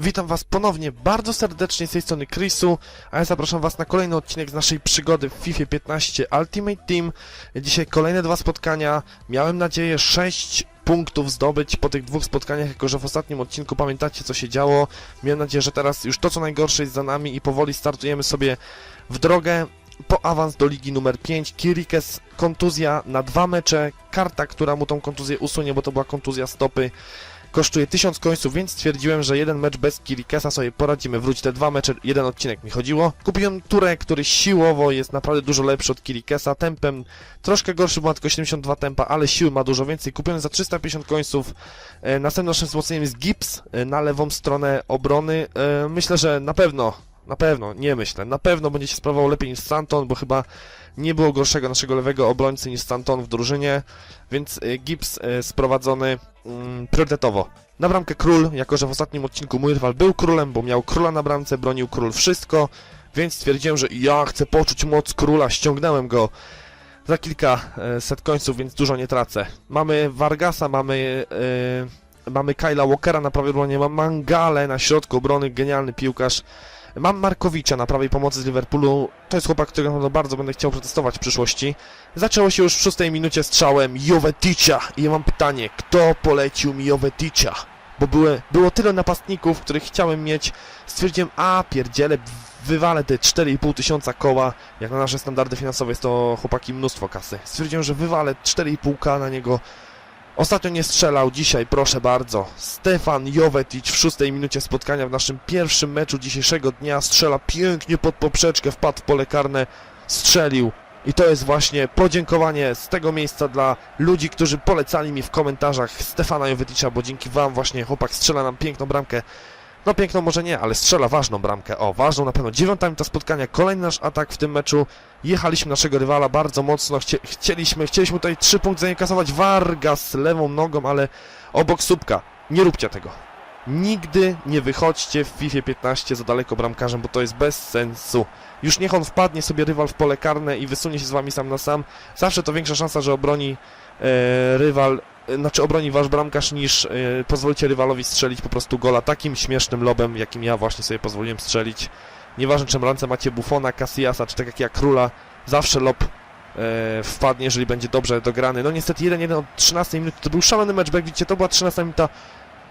Witam Was ponownie bardzo serdecznie z tej strony Chrisu, a ja zapraszam Was na kolejny odcinek z naszej przygody w FIFA 15 Ultimate Team. Dzisiaj kolejne dwa spotkania. Miałem nadzieję 6 punktów zdobyć po tych dwóch spotkaniach, jako że w ostatnim odcinku pamiętacie co się działo. Miałem nadzieję, że teraz już to co najgorsze jest za nami i powoli startujemy sobie w drogę po awans do ligi numer 5. Kirikes kontuzja na dwa mecze. Karta, która mu tą kontuzję usunie, bo to była kontuzja stopy kosztuje 1000 końców, więc stwierdziłem, że jeden mecz bez Kirikesa sobie poradzimy. Wróć te dwa mecze, jeden odcinek mi chodziło. Kupiłem turę, który siłowo jest naprawdę dużo lepszy od Kirikesa, tempem troszkę gorszy, bo ma tylko 72 tempa, ale siły ma dużo więcej. Kupiłem za 350 końców. E, następnym naszym wzmocnieniem jest Gibbs e, na lewą stronę obrony. E, myślę, że na pewno, na pewno, nie myślę, na pewno będzie się sprawował lepiej niż Stanton, bo chyba nie było gorszego naszego lewego obrońcy niż Stanton w drużynie, więc e, Gibbs e, sprowadzony mm, priorytetowo. Na bramkę król, jako że w ostatnim odcinku mój rywal był królem, bo miał króla na bramce, bronił król wszystko, więc stwierdziłem, że ja chcę poczuć moc króla, ściągnąłem go za kilka e, set końców, więc dużo nie tracę. Mamy Vargasa, mamy, e, mamy Kyla Walkera na prawej obronie, mam Mangale na środku obrony, genialny piłkarz. Mam Markowicza na prawej pomocy z Liverpoolu. To jest chłopak, którego no bardzo będę chciał przetestować w przyszłości. Zaczęło się już w szóstej minucie strzałem Joveticza i ja mam pytanie, kto polecił mi Joveticza? Bo były, było tyle napastników, których chciałem mieć. Stwierdziłem, a pierdziele, wywalę te 4,5 tysiąca koła. Jak na nasze standardy finansowe jest to chłopaki mnóstwo kasy. Stwierdziłem, że wywalę 4,5k na niego. Ostatnio nie strzelał, dzisiaj proszę bardzo. Stefan Jovetic w szóstej minucie spotkania w naszym pierwszym meczu dzisiejszego dnia strzela pięknie pod poprzeczkę, wpadł w pole karne, strzelił. I to jest właśnie podziękowanie z tego miejsca dla ludzi, którzy polecali mi w komentarzach Stefana Joveticza, bo dzięki wam właśnie chłopak strzela nam piękną bramkę. No piękną może nie, ale strzela ważną bramkę. O, ważną na pewno. Dziewiąta minuta spotkania, kolejny nasz atak w tym meczu. Jechaliśmy naszego rywala bardzo mocno. Chcie, chcieliśmy, chcieliśmy tutaj trzy punkty za kasować. Vargas lewą nogą, ale obok słupka. Nie róbcie tego. Nigdy nie wychodźcie w FIFA 15 za daleko bramkarzem, bo to jest bez sensu. Już niech on wpadnie sobie rywal w pole karne i wysunie się z wami sam na sam. Zawsze to większa szansa, że obroni e, rywal, e, znaczy obroni wasz bramkarz, niż e, pozwolicie rywalowi strzelić po prostu gola takim śmiesznym lobem, jakim ja właśnie sobie pozwoliłem strzelić. Nieważne, czym ręce macie Buffona, Casillasa, czy tak jak ja Króla, zawsze lob e, wpadnie, jeżeli będzie dobrze dograny. No niestety 1-1 od 13 minuty, to był szalony mecz, bo jak widzicie, to była 13 minuta,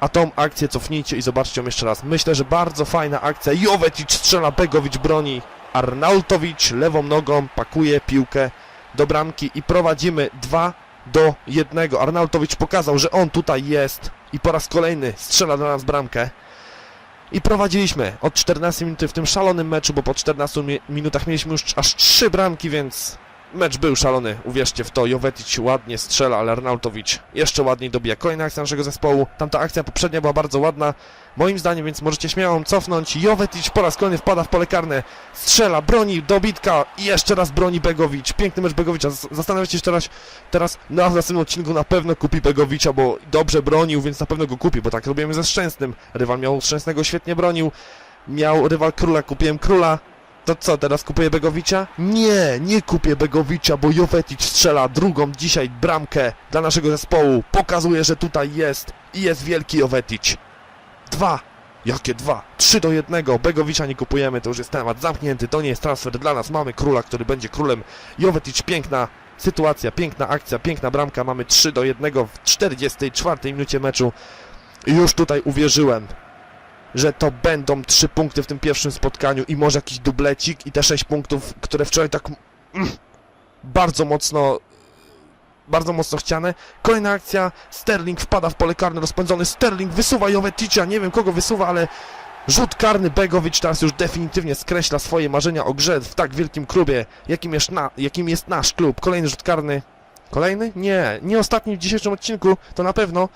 a tą akcję cofnijcie i zobaczcie ją jeszcze raz. Myślę, że bardzo fajna akcja. Jovetic strzela, Begovic broni. Arnautowicz lewą nogą pakuje piłkę do bramki i prowadzimy 2 do 1. Arnautowicz pokazał, że on tutaj jest i po raz kolejny strzela do nas bramkę. I prowadziliśmy od 14 minut w tym szalonym meczu, bo po 14 mi minutach mieliśmy już aż 3 bramki, więc mecz był szalony, uwierzcie w to. Jovetic ładnie strzela, ale Arnautowicz jeszcze ładniej dobija. Kolejna akcja naszego zespołu. Tamta akcja poprzednia była bardzo ładna, moim zdaniem, więc możecie śmiało cofnąć. Jovetic po raz kolejny wpada w pole karne, strzela, broni, dobitka i jeszcze raz broni Begowicz. Piękny mecz Begowicza. Zastanawiacie się teraz, teraz w następnym odcinku na pewno kupi Begowicza, bo dobrze bronił, więc na pewno go kupi, bo tak robimy ze Szczęsnym. Rywal miał Szczęsnego, świetnie bronił. Miał rywal Króla, kupiłem Króla. To co, teraz kupuję Begowicza? Nie, nie kupię Begowicza, bo Jovetic strzela drugą dzisiaj bramkę dla naszego zespołu. Pokazuje, że tutaj jest i jest wielki Jovetic. Dwa. Jakie dwa? Trzy do jednego. Begowicza nie kupujemy, to już jest temat zamknięty. To nie jest transfer dla nas. Mamy króla, który będzie królem. Jovetic, piękna sytuacja, piękna akcja, piękna bramka. Mamy 3 do 1 w 44 minucie meczu. Już tutaj uwierzyłem, że to będą trzy punkty w tym pierwszym spotkaniu i może jakiś dublecik i te sześć punktów, które wczoraj tak mm, bardzo mocno bardzo mocno chciane. Kolejna akcja, Sterling wpada w pole karne, rozpędzony Sterling wysuwa Joveticza, nie wiem kogo wysuwa, ale rzut karny Begowicz teraz już definitywnie skreśla swoje marzenia o grze w tak wielkim klubie, jakim jest, na, jakim jest nasz klub. Kolejny rzut karny. Kolejny? Nie, nie ostatni w dzisiejszym odcinku, to na pewno,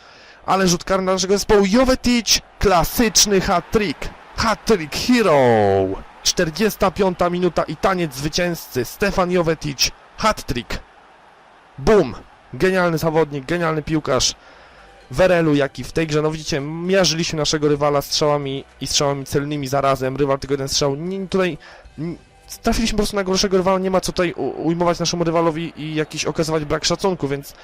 ale rzut karny naszego zespołu Jovetic, klasyczny hat-trick. Hat-trick hero! 45 minuta i taniec zwycięzcy. Stefan Jovetic, hat-trick. Bum! Genialny zawodnik, genialny piłkarz. Werelu, jak i w tej grze, no widzicie, mierzyliśmy naszego rywala strzałami i strzałami celnymi zarazem. Rywal tylko jeden strzał. Nie, tutaj trafiliśmy po prostu na gorszego rywala, nie ma co tutaj ujmować naszemu rywalowi i jakiś okazywać brak szacunku, więc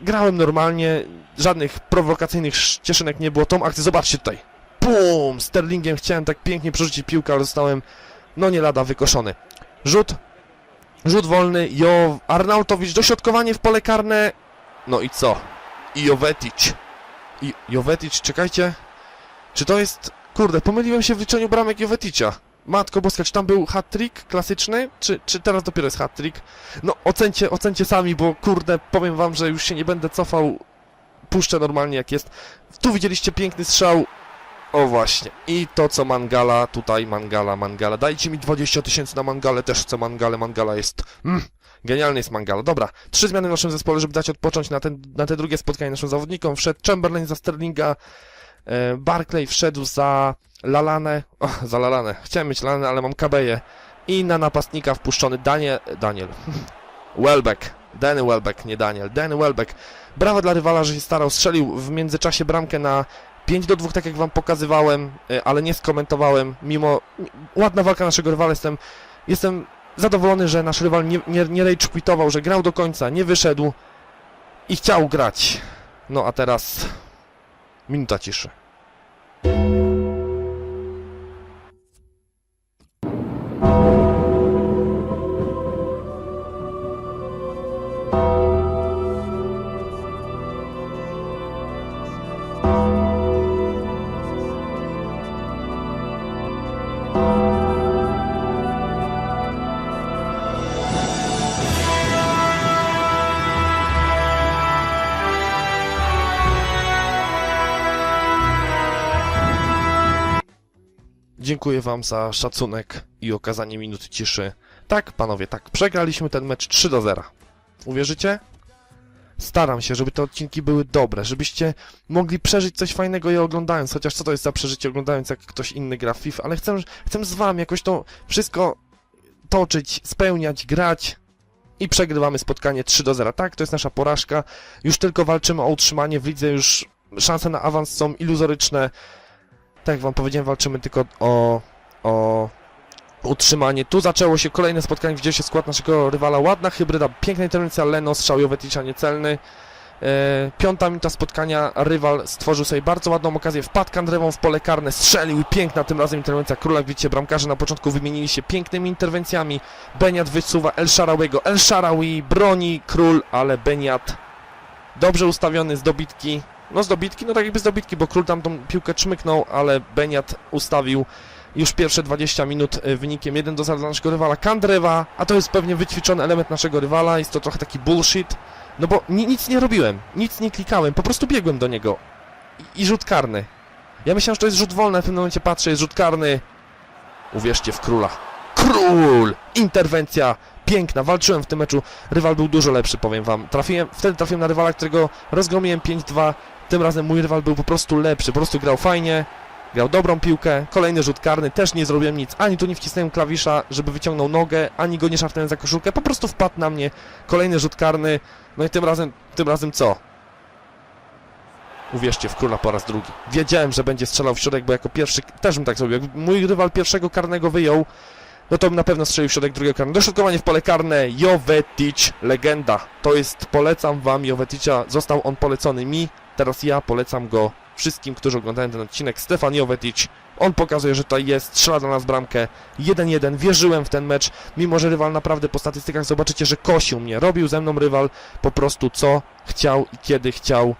grałem normalnie, żadnych prowokacyjnych cieszynek nie było. Tą akcję, zobaczcie tutaj. Pum! Sterlingiem chciałem tak pięknie przerzucić piłkę, ale zostałem, no nie lada, wykoszony. Rzut, rzut wolny, Jo... Arnautowicz, dośrodkowanie w pole karne. No i co? I Jovetic. I Jovetic, czekajcie. Czy to jest... Kurde, pomyliłem się w liczeniu bramek Joveticia. Matko boska, czy tam był hat-trick klasyczny, czy, czy teraz dopiero jest hat-trick? No, ocencie, ocencie sami, bo kurde, powiem wam, że już się nie będę cofał. Puszczę normalnie jak jest. Tu widzieliście piękny strzał. O właśnie. I to co Mangala, tutaj Mangala, Mangala. Dajcie mi 20 tysięcy na Mangalę, też chcę Mangalę, Mangala jest... Mm, genialny jest Mangala. Dobra, trzy zmiany w naszym zespole, żeby dać odpocząć na, ten, na te drugie spotkanie naszym zawodnikom. Wszedł Chamberlain za Sterlinga, Barclay wszedł za Lalanę, o, za Lalanę, chciałem mieć Lalanę, ale mam Kabeję. I na napastnika wpuszczony Daniel, Daniel, Welbeck, Danny Welbeck, nie Daniel, Danny Welbeck. Brawo dla rywala, że się starał, strzelił w międzyczasie bramkę na 5 do 2, tak jak wam pokazywałem, e, ale nie skomentowałem, mimo ładna walka naszego rywala, jestem, jestem zadowolony, że nasz rywal nie, nie, nie rage quitował, że grał do końca, nie wyszedł i chciał grać. No a teraz minuta ciszy. Dziękuję wam za szacunek i okazanie minuty ciszy. Tak, panowie, tak, przegraliśmy ten mecz 3 do 0. Uwierzycie? Staram się, żeby te odcinki były dobre, żebyście mogli przeżyć coś fajnego je oglądając, chociaż co to jest za przeżycie oglądając jak ktoś inny gra w FIFA, ale chcę, chcę z wami jakoś to wszystko toczyć, spełniać, grać i przegrywamy spotkanie 3 do 0. Tak, to jest nasza porażka, już tylko walczymy o utrzymanie w lidze, już szanse na awans są iluzoryczne, tak jak wam powiedziałem, walczymy tylko o, o utrzymanie. Tu zaczęło się kolejne spotkanie, gdzie się skład naszego rywala. Ładna hybryda, piękna interwencja Leno, strzał Joveticza niecelny. E, piąta minuta spotkania, rywal stworzył sobie bardzo ładną okazję, wpadł kandrewą w pole karne, strzelił i piękna tym razem interwencja króla. Widzicie, bramkarze na początku wymienili się pięknymi interwencjami. Beniat wysuwa El Sharawiego, El Sharawi broni król, ale Beniat dobrze ustawiony z dobitki. No z dobitki, no tak jakby z dobitki, bo król tam tą piłkę czmyknął, ale Beniat ustawił już pierwsze 20 minut y, wynikiem 1 do 0 dla naszego rywala Kandrewa, a to jest pewnie wyćwiczony element naszego rywala, jest to trochę taki bullshit, no bo ni nic nie robiłem, nic nie klikałem, po prostu biegłem do niego i, i rzut karny. Ja myślałem, że to jest rzut wolny, a w tym momencie patrzę, jest rzut karny. Uwierzcie w króla. Król! Interwencja piękna, walczyłem w tym meczu, rywal był dużo lepszy, powiem wam. Trafiłem, wtedy trafiłem na rywala, którego rozgromiłem 5-2, tym razem mój rywal był po prostu lepszy, po prostu grał fajnie, grał dobrą piłkę, kolejny rzut karny, też nie zrobiłem nic, ani tu nie wcisnąłem klawisza, żeby wyciągnął nogę, ani go nie szarpnąłem za koszulkę, po prostu wpadł na mnie, kolejny rzut karny, no i tym razem, tym razem co? Uwierzcie w króla po raz drugi. Wiedziałem, że będzie strzelał w środek, bo jako pierwszy też bym tak zrobił. Jak mój rywal pierwszego karnego wyjął, no to na pewno strzelił w środek drugiego karnego. Dośrodkowanie w pole karne, Jovetic, legenda. To jest, polecam wam Jovetica, został on polecony mi, teraz ja polecam go wszystkim, którzy oglądają ten odcinek. Stefan Jovetic, on pokazuje, że tutaj jest, strzela dla nas bramkę 1-1, wierzyłem w ten mecz, mimo że rywal naprawdę po statystykach zobaczycie, że kosił mnie, robił ze mną rywal po prostu co chciał i kiedy chciał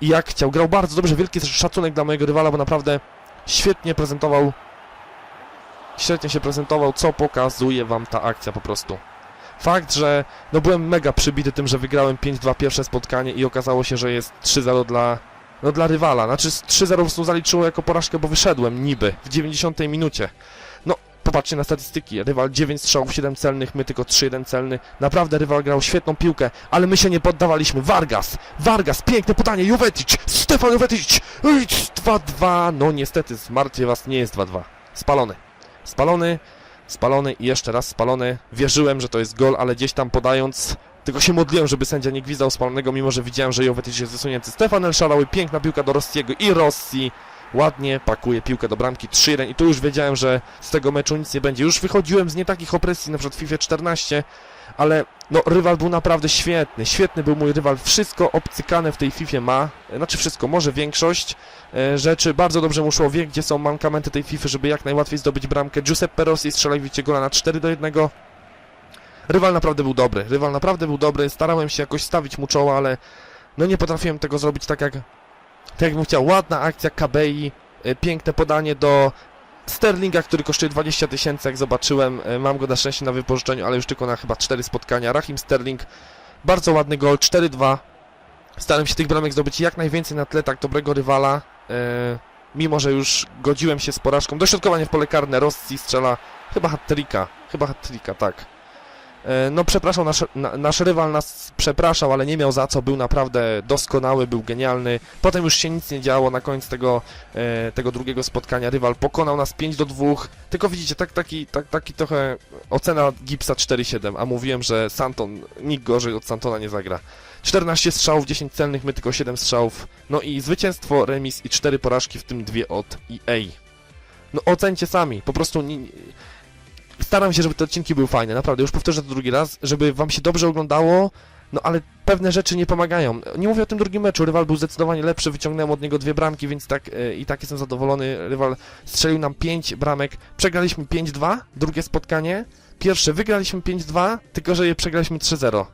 i jak chciał. Grał bardzo dobrze, wielki szacunek dla mojego rywala, bo naprawdę świetnie prezentował świetnie się prezentował, co pokazuje wam ta akcja po prostu. Fakt, że no byłem mega przybity tym, że wygrałem 5-2 pierwsze spotkanie i okazało się, że jest 3-0 dla no dla rywala. Znaczy 3-0 po prostu zaliczyło jako porażkę, bo wyszedłem niby w 90 minucie. No, popatrzcie na statystyki. Rywal 9 strzałów, 7 celnych, my tylko 3-1 celny. Naprawdę rywal grał świetną piłkę, ale my się nie poddawaliśmy. Vargas, Vargas, piękne podanie, Jovetic, Stefan Jovetic, 2-2. No niestety, zmartwię was, nie jest 2-2. Spalony. Spalony, spalony i jeszcze raz spalony. Wierzyłem, że to jest gol, ale gdzieś tam podając, tylko się modliłem, żeby sędzia nie gwizdał spalonego, mimo że widziałem, że Jovetic jest wysunięty. Stefan El Sharawi, piękna piłka do Rossiego i Rossi ładnie pakuje piłkę do bramki 3-1 i tu już wiedziałem, że z tego meczu nic nie będzie. Już wychodziłem z nie takich opresji, na przykład w FIFA 14, ale no rywal był naprawdę świetny, świetny był mój rywal, wszystko obcykane w tej FIFA ma, znaczy wszystko, może większość e, rzeczy, bardzo dobrze mu szło, wie gdzie są mankamenty tej FIFA, żeby jak najłatwiej zdobyć bramkę. Giuseppe Rossi widzicie gola na 4 do 1. Rywal naprawdę był dobry, rywal naprawdę był dobry, starałem się jakoś stawić mu czoła, ale no nie potrafiłem tego zrobić tak jak, tak jak bym chciał. Ładna akcja KBI, e, piękne podanie do Sterlinga, który kosztuje 20 tysięcy, jak zobaczyłem, e, mam go na szczęście na wypożyczeniu, ale już tylko na chyba 4 spotkania. Rahim Sterling, bardzo ładny gol, 4-2. Starałem się tych bramek zdobyć jak najwięcej na tle tak dobrego rywala, e, mimo że już godziłem się z porażką. Dośrodkowanie w pole karne, Rossi strzela chyba hat-tricka, chyba hat-tricka, tak. E, No przepraszał, nasz, na, nasz rywal nas przepraszał, ale nie miał za co, był naprawdę doskonały, był genialny. Potem już się nic nie działo, na koniec tego, e, tego drugiego spotkania rywal pokonał nas 5 do 2. Tylko widzicie, tak, taki, tak, taki trochę ocena Gipsa 4-7, a mówiłem, że Santon nikt gorzej od Santona nie zagra. 14 strzałów, 10 celnych, my tylko 7 strzałów. No i zwycięstwo, remis i 4 porażki, w tym dwie od EA. No ocencie sami, po prostu nie, staram się, żeby te odcinki były fajne, naprawdę, już powtórzę to drugi raz, żeby wam się dobrze oglądało, no ale pewne rzeczy nie pomagają. Nie mówię o tym drugim meczu, rywal był zdecydowanie lepszy, wyciągnąłem od niego dwie bramki, więc tak e, i tak jestem zadowolony. Rywal strzelił nam 5 bramek, przegraliśmy 5-2, drugie spotkanie. Pierwsze wygraliśmy 5-2, tylko że je przegraliśmy 3-0.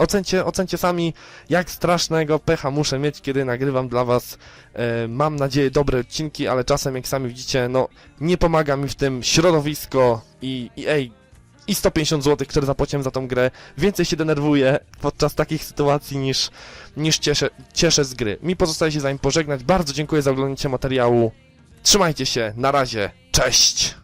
Ocencie, ocencie sami, jak strasznego pecha muszę mieć, kiedy nagrywam dla was, e, mam nadzieję, dobre odcinki, ale czasem, jak sami widzicie, no, nie pomaga mi w tym środowisko i, i ej, i 150 zł, które zapłaciłem za tą grę, więcej się denerwuję podczas takich sytuacji niż, niż cieszę, cieszę z gry. Mi pozostaje się zanim pożegnać, bardzo dziękuję za oglądanie materiału, trzymajcie się, na razie, cześć!